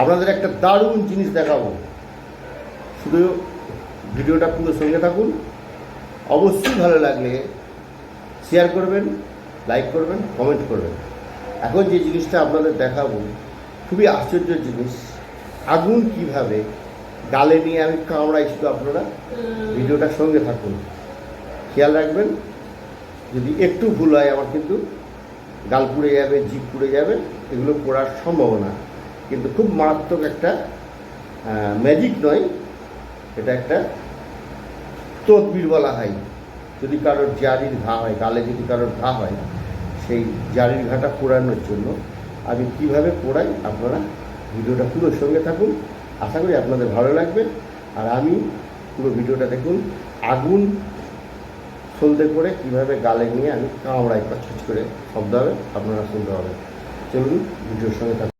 আপনাদের একটা দারুণ জিনিস দেখাবো। শুধু ভিডিওটা পুরো সঙ্গে থাকুন। অবশ্যই ভালো লাগলে শেয়ার করবেন লাইক করবেন কমেন্ট করবেন। এখন যে জিনিসটা আপনাদের দেখাবো খুবই আশ্চর্য জিনিস। আগুন কীভাবে গালে নিয়ে আমি কামড়াই শুধু আপনারা? ভিডিওটা সঙ্গে থাকুন। খেয়াল রাখবেন যদি একটু ভুল হয় আমার কিন্তু গাল পুড়ে যাবে জিভ পুড়ে যাবে এগুলো পড়ার সম্ভাবনা। কিন্তু খুব মারাত্মক একটা ম্যাজিক নয়। এটা একটা তদবির বলা হয়। যদি কারোর জারির ঘা হয়, গালে যদি কারোর ঘা হয়, সেই জারির ঘাটা পোড়ানোর জন্য আমি কীভাবে পোড়াই আপনারা ভিডিওটা পুরো সঙ্গে থাকুন। আশা করি আপনাদের ভালো লাগবে। আর আমি পুরো ভিডিওটা দেখুন, আগুন সলতে করে কীভাবে গালে নিয়ে আমি কামড়াই কচকচ করে, শব্দ হবে, আপনারা শুনতে হবে চলুন, ভিডিওর সঙ্গে থাকুন।